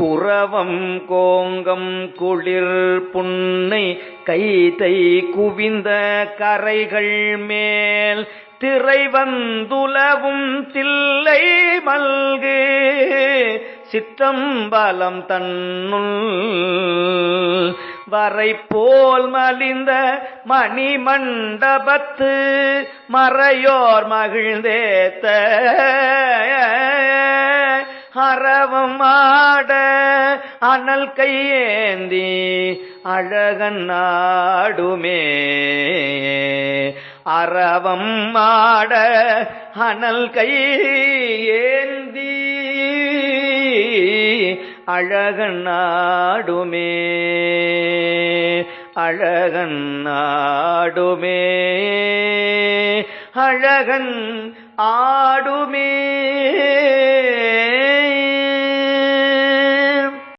குரவம் கோங்கம் குளிர் புன்னை கைதை குவிந்த கரைகள் மேல் திரை வந்துலவும் தில்லை மல்கு. சிற்றம்பலம் தன்னுள் வரை போல் மலிந்த மணி மண்டபத்து மறையோர் மகிழ்ந்தேத்த அறவம் அனல் கையேந்தி அழகன் நாடுமே அறவம் மாட அனல் கை ஏந்தி அழகன் நாடுமே அழகன் நாடுமே அழகன் ஆடுமே.